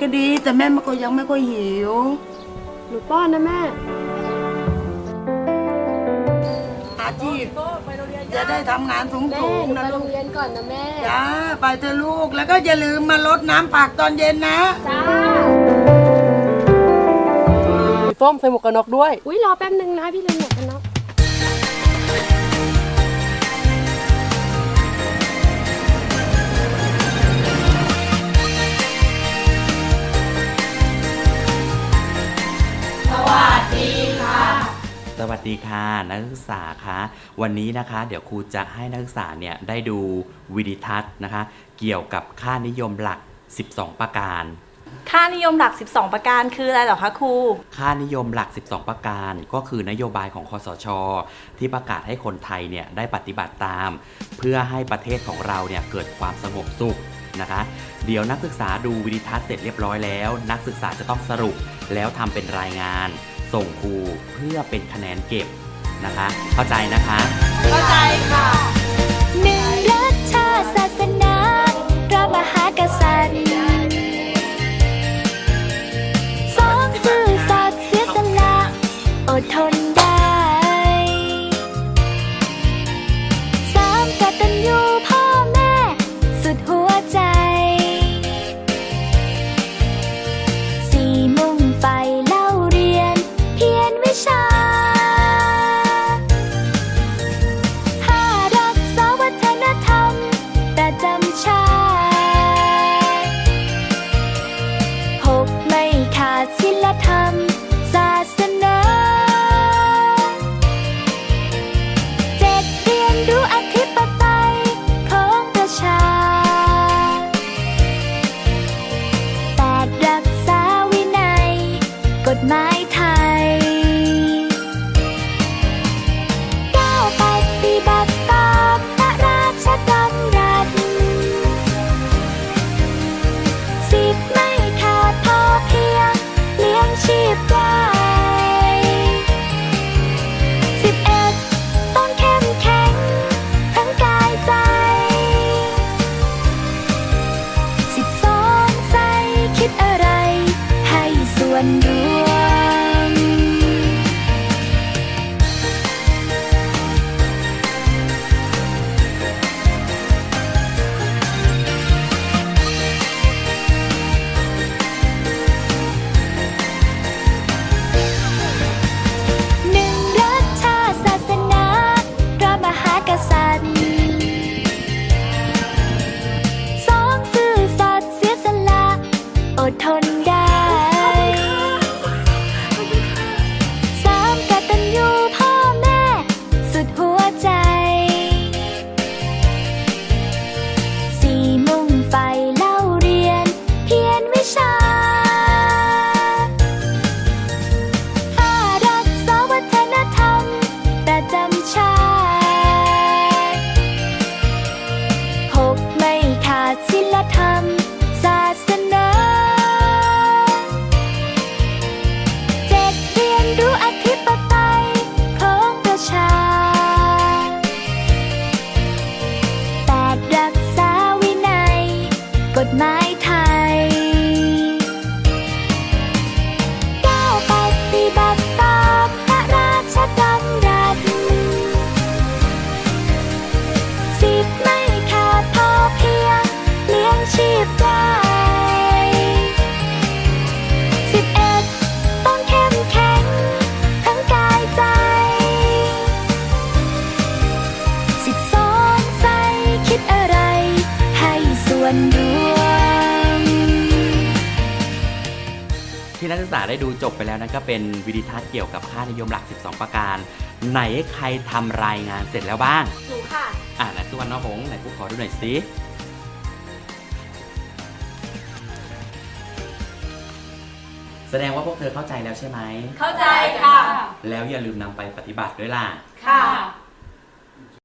ก็ดี แต่แม่มันก็ยังไม่ค่อยหิว หนูป้อนนะแม่ อาชีพจะได้ทำงานสูงแม่สูงหนูนะไปโรลูงกเรียนก่อนนะแม่ จ้าไปเถอะลูกแล้วก็อย่าลืมมาลดน้ำผักตอนเย็นนะ จ้า ส้มใส่หมวกกันน็อกด้วย อุ้ยรอแป๊บนึงนะพี่ลืมหมวกกันน็อก สวัสดีค่ะ นักศึกษาคะวันนี้นะคะ เดี๋ยวครูจะให้นักศึกษาเนี่ยได้ดูวิดีทัศน์นะคะ เกี่ยวกับค่านิยมหลัก 12 ประการ ค่านิยมหลัก 12 ประการคืออะไรเหรอคะครู ค่านิยมหลัก 12 ประการ ก็คือนโยบายของคอสช ที่ประกาศให้คนไทยเนี่ยได้ปฏิบัติตาม เพื่อให้ประเทศของเราเนี่ยเกิดความสงบสุขนะคะเดี๋ยวนักศึกษาดูวิดีทัศน์เสร็จเรียบร้อยแล้ว นักศึกษาจะต้องสรุปแล้วทำเป็นรายงาน ส่งครูเพื่อเป็นคะแนนเก็บนะคะ เข้าใจนะคะ เข้าใจค่ะ หนึ่งรักชาติศาสนา กฎหมายไทยก้าวปฏิบัติตามพระราชดำรัสสิบไม่ขาดพอเพียง เลี้ยงชีพได้สิบเอ็ดต้องเข้มแข็ง ทั้งกายใจสิบสองใจคิดอะไร ให้ส่วนรวม กฎหมายไทยก้าวปฏิบัติตามพระราชดำรัสสิบไม่ขาดพอเพียง เลี้ยงชีพได้สิบเอ็ดต้องเข้มแข็ง ทั้งกายใจสิบสองใจคิดอะไร ให้ส่วนรวม นักศึกษาได้ดูจบไปแล้วนั่นก็เป็นวิดีทัศน์เกี่ยวกับค่านิยมหลัก 12 ประการ ไหนใครทำรายงานเสร็จแล้วบ้าง หนูค่ะ อ่านะสุวรรณหงษ์ไหนกูขอดูหน่อยสิแสดงว่าพวกเธอเข้าใจแล้วใช่ไหม เข้าใจค่ะ แล้วอย่าลืมนำไปปฏิบัติด้วยล่ะ ค่ะ